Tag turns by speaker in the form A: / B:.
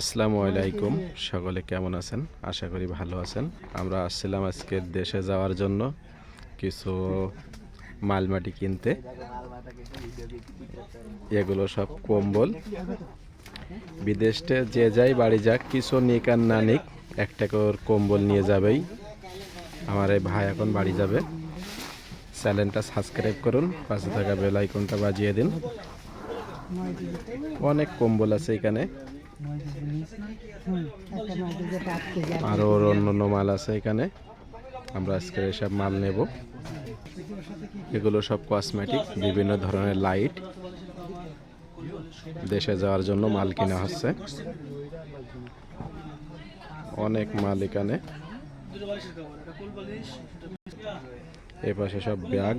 A: আসসালামু আলাইকুম। সকলে কেমন আছেন? আশা করি ভালো আছেন। আমরা আসছিলাম আজকে দেশে যাওয়ার জন্য কিছু মালমাটি কিনতে। এগুলো সব কম্বল। বিদেশে যে যাই বাড়ি যাক, কিছু নিক আর না নিক, একটা করে কম্বল নিয়ে যাবেই। আমার এই ভাই এখন বাড়ি যাবে। চ্যানেলটা সাবস্ক্রাইব করুন, পাশে থাকা বেল আইকনটা বাজিয়ে দিন। অনেক কম্বল আছে এখানে। আরও অন্য অন্য মাল আছে এখানে। আমরা আজকে এসব মাল নেব। এগুলো সব কসমেটিক বিভিন্ন ধরনের লাইট দেশে যাওয়ার জন্য মাল কেনা হচ্ছে। অনেক মাল এখানে। এ পাশে সব ব্যাগ।